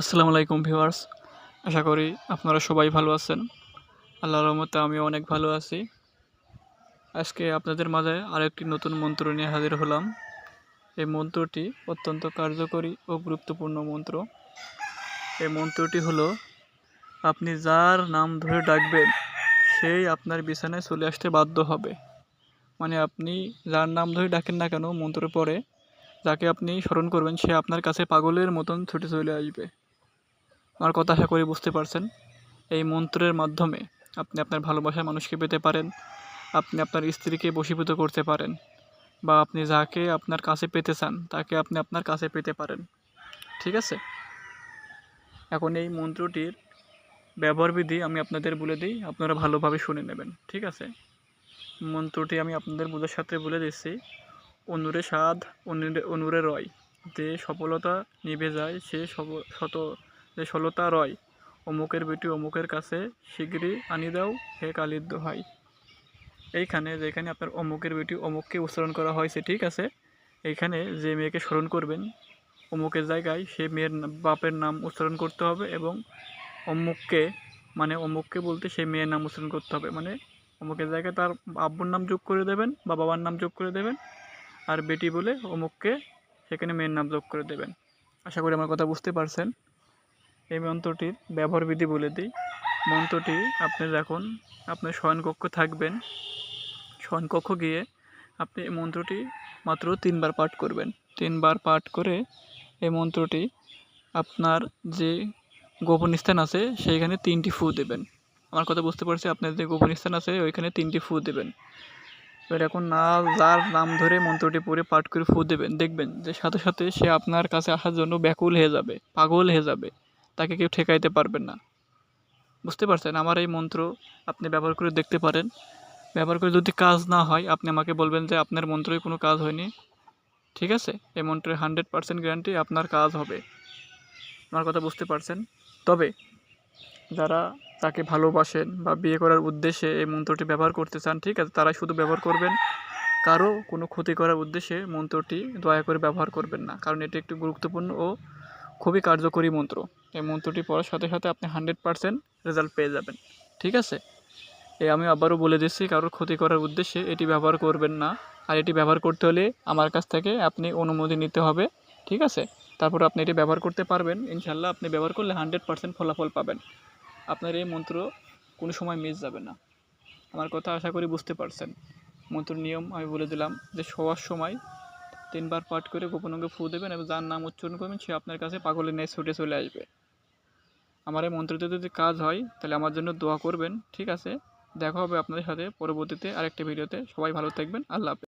আসসালামু আলাইকুম ভিউয়ার্স। আশা করি আপনারা সবাই ভালো আছেন। আল্লাহর রহমতে আমিও অনেক ভালো আছি। আজকে আপনাদের মাঝে আরেকটি নতুন মন্ত্র নিয়ে হাজির হলাম। এই মন্ত্রটি অত্যন্ত কার্যকরী ও গুরুত্বপূর্ণ মন্ত্র। এই মন্ত্রটি হলো, আপনি যার নাম ধরে ডাকবেন, সেই আপনার বিছানায় চলে আসতে বাধ্য হবে। মানে আপনি যার নাম ধরে ডাকেন না কেন মন্ত্র পরে, যাকে আপনি স্মরণ করবেন, সে আপনার কাছে পাগলের মতন ছুটে চলে আসবে। আমার কথা আশা করি বুঝতে পারছেন। এই মন্ত্রের মাধ্যমে আপনি আপনার ভালোবাসার মানুষকে পেতে পারেন, আপনি আপনার স্ত্রীকে বশীভূত করতে পারেন, বা আপনি যাকে আপনার কাছে পেতে চান, তাকে আপনি আপনার কাছে পেতে পারেন। ঠিক আছে? এখন এই মন্ত্রটির ব্যবহার বিধি আমি আপনাদের বলে দিই, আপনারা ভালোভাবে শুনে নেবেন। ঠিক আছে? মন্ত্রটি আমি আপনাদের বোঝার সাথে বলে দিচ্ছি। অনুরে স্বাদ অনুরে অনুরে রয়। যে সফলতা নিভে যায়, সে শত যে ষোলোতা রয়, অমুকের বেটি অমুকের কাছে শীঘ্রই আনি দাও, হে কালির দোহাই। এইখানে যেখানে আপনার অমুকের বেটি অমুককে উচ্চারণ করা হয়েছে, ঠিক আছে? এইখানে যে মেয়েকে স্মরণ করবেন, অমুকের জায়গায় সে মেয়ের বাপের নাম উচ্চারণ করতে হবে এবং অমুককে মানে অমুককে বলতে সেই মেয়ের নাম উচ্চারণ করতে হবে। মানে অমুকের জায়গায় তার আব্বুর নাম যোগ করে দেবেন বা বাবার নাম যোগ করে দেবেন আর বেটি বলে অমুককে সেখানে মেয়ের নাম যোগ করে দেবেন। আশা করি আমার কথা বুঝতে পারছেন। এই মন্ত্রটির ব্যবহার বিধি বলে দিই। মন্ত্রটি আপনি যখন আপনার শয়নকক্ষ থাকবেন, শয়নকক্ষ গিয়ে আপনি এই মন্ত্রটি মাত্র তিনবার পাঠ করবেন। তিনবার পাঠ করে এই মন্ত্রটি আপনার যে গোপন স্থান আছে, সেইখানে তিনটি ফু দেবেন। আমার কথা বুঝতে পারছি, আপনার যে গোপন স্থান আছে, ওইখানে তিনটি ফু দেবেন। এবার এখন না, যার নাম ধরে মন্ত্রটি পড়ে পাঠ করে ফু দেবেন, দেখবেন যে সাথে সাথে সে আপনার কাছে আসার জন্য ব্যাকুল হয়ে যাবে, পাগল হয়ে যাবে। তাকে কেউ ঠেকাইতে পারবেন না। বুঝতে পারছেন? আমার এই মন্ত্র আপনি ব্যবহার করে দেখতে পারেন। ব্যবহার করে যদি কাজ না হয়, আপনি আমাকে বলবেন যে আপনার মন্ত্রই কোনো কাজ হয়নি। ঠিক আছে? এই মন্ত্রের হান্ড্রেড পারসেন্ট গ্যারান্টি আপনার কাজ হবে। আমার কথা বুঝতে পারছেন? তবে যারা তাকে ভালোবাসেন বা বিয়ে করার উদ্দেশ্যে এই মন্ত্রটি ব্যবহার করতে চান, ঠিক আছে, তারাই শুধু ব্যবহার করবেন। কারও কোনো ক্ষতি করার উদ্দেশ্যে মন্ত্রটি দয়া করে ব্যবহার করবেন না। কারণ এটি একটি গুরুত্বপূর্ণ ও খুবই কার্যকরী মন্ত্র। এই মন্ত্রটি পড়ার সাথে সাথে আপনি হান্ড্রেড পারসেন্ট রেজাল্ট পেয়ে যাবেন। ঠিক আছে? এই আমি আবারও বলে দিচ্ছি, কারোর ক্ষতি করার উদ্দেশ্যে এটি ব্যবহার করবেন না। আর এটি ব্যবহার করতে হলে আমার কাছ থেকে আপনি অনুমতি নিতে হবে। ঠিক আছে? তারপর আপনি এটি ব্যবহার করতে পারবেন। ইনশাল্লাহ আপনি ব্যবহার করলে হান্ড্রেড পারসেন্ট ফলাফল পাবেন। আপনার এই মন্ত্র কোনো সময় মিস যাবে না। আমার কথা আশা করি বুঝতে পারছেন। মন্ত্র নিয়ম আমি বলে দিলাম যে শোয়ার সময় তিনবার পাঠ করে গোপন অঙ্গে ফু দেবেন এবং যার নাম উচ্চারণ করবেন, সে আপনার কাছে পাগলের ন্যায় ছুটে চলে আসবে। আমার এই মন্ত্রতে যদি কাজ হয়, তাহলে আমার জন্য দোয়া করবেন, ঠিক আছে? দেখা হবে আপনাদের সাথে পরবর্তীতে আরেকটা ভিডিওতে। সবাই ভালো থাকবেন, আল্লাহ হাফেজ।